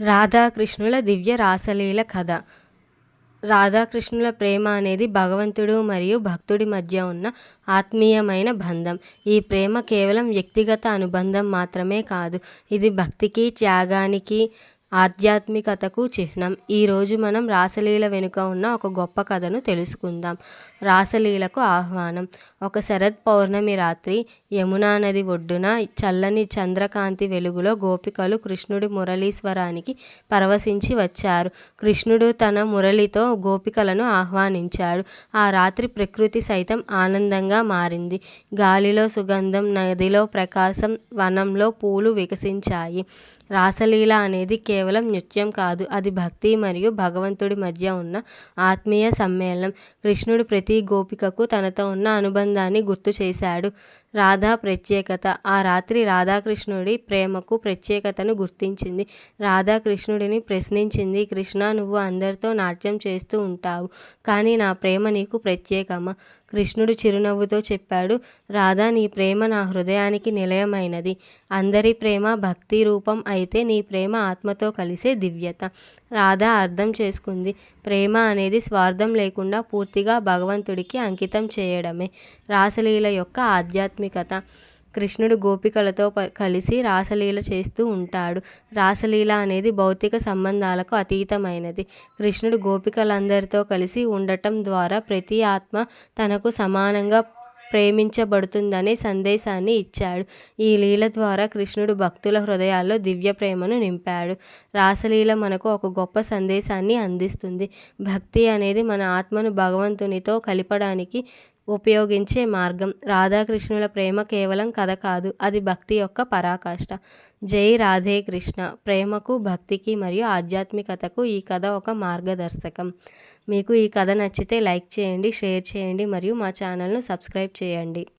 రాధాకృష్ణుల దివ్య రాసలీల కథ. రాధాకృష్ణుల ప్రేమ అనేది భగవంతుడు మరియు భక్తుడి మధ్య ఉన్న ఆత్మీయమైన బంధం. ఈ ప్రేమ కేవలం వ్యక్తిగత అనుబంధం మాత్రమే కాదు ఇది భక్తికి త్యాగానికి ఆధ్యాత్మికతకు చిహ్నం. ఈరోజు మనం రాసలీల వెనుక ఉన్న ఒక గొప్ప కథను తెలుసుకుందాం. రాసలీలకు ఆహ్వానం. ఒక శరత్ పౌర్ణమి రాత్రి యమునా నది ఒడ్డున చల్లని చంద్రకాంతి వెలుగులో గోపికలు కృష్ణుడి మురళీశ్వరానికి పరవశించి వచ్చారు. కృష్ణుడు తన మురళితో గోపికలను ఆహ్వానించాడు. ఆ రాత్రి ప్రకృతి సైతం ఆనందంగా మారింది. గాలిలో సుగంధం నదిలో ప్రకాశం వనంలో పూలు వికసించాయి. రాసలీల అనేది కేవలం కేవలం నృత్యం కాదు. అది భక్తి మరియు భగవంతుడి మధ్య ఉన్న ఆత్మీయ సమ్మేళనం. కృష్ణుడు ప్రతి గోపికకు తనతో ఉన్న అనుబంధాన్ని గుర్తు చేశాడు. రాధా ప్రత్యేకత. ఆ రాత్రి రాధాకృష్ణుడి ప్రేమకు ప్రత్యేకతను గుర్తించింది. రాధాకృష్ణుడిని ప్రశ్నించింది కృష్ణ నువ్వు అందరితో నాట్యం చేస్తూ ఉంటావు కానీ నా ప్రేమ నీకు ప్రత్యేకమా కృష్ణుడు చిరునవ్వుతో చెప్పాడు రాధా నీ ప్రేమ నా హృదయానికి నిలయమైనది. అందరి ప్రేమ భక్తి రూపం అయితే నీ ప్రేమ ఆత్మతో కలిసే దివ్యత. రాధ అర్థం చేసుకుంది. ప్రేమ అనేది స్వార్థం లేకుండా పూర్తిగా భగవంతుడికి అంకితం చేయడమే. రాసలీల యొక్క ఆధ్యాత్మికత. కృష్ణుడు గోపికలతో కలిసి రాసలీల చేస్తూ ఉంటాడు. రాసలీల అనేది భౌతిక సంబంధాలకు అతీతమైనది. కృష్ణుడు గోపికలందరితో కలిసి ఉండటం ద్వారా ప్రతి ఆత్మ తనకు సమానంగా ప్రేమించబడుతుందనే సందేశాన్ని ఇచ్చాడు. ఈ లీల ద్వారా కృష్ణుడు భక్తుల హృదయాల్లో దివ్య ప్రేమను నింపాడు. రాసలీల మనకు ఒక గొప్ప సందేశాన్ని అందిస్తుంది. భక్తి అనేది మన ఆత్మను భగవంతునితో కలిపడానికి ఉపయోగించే మార్గం. రాధాకృష్ణుల ప్రేమ కేవలం కథ కాదు అది భక్తి యొక్క పరాకాష్ట. జై రాధే కృష్ణ. ప్రేమకు భక్తికి మరియు ఆధ్యాత్మికతకు ఈ కథ ఒక మార్గదర్శకం. మీకు ఈ కథ నచ్చితే లైక్ చేయండి షేర్ చేయండి మరియు మా ఛానల్ను సబ్స్క్రైబ్ చేయండి.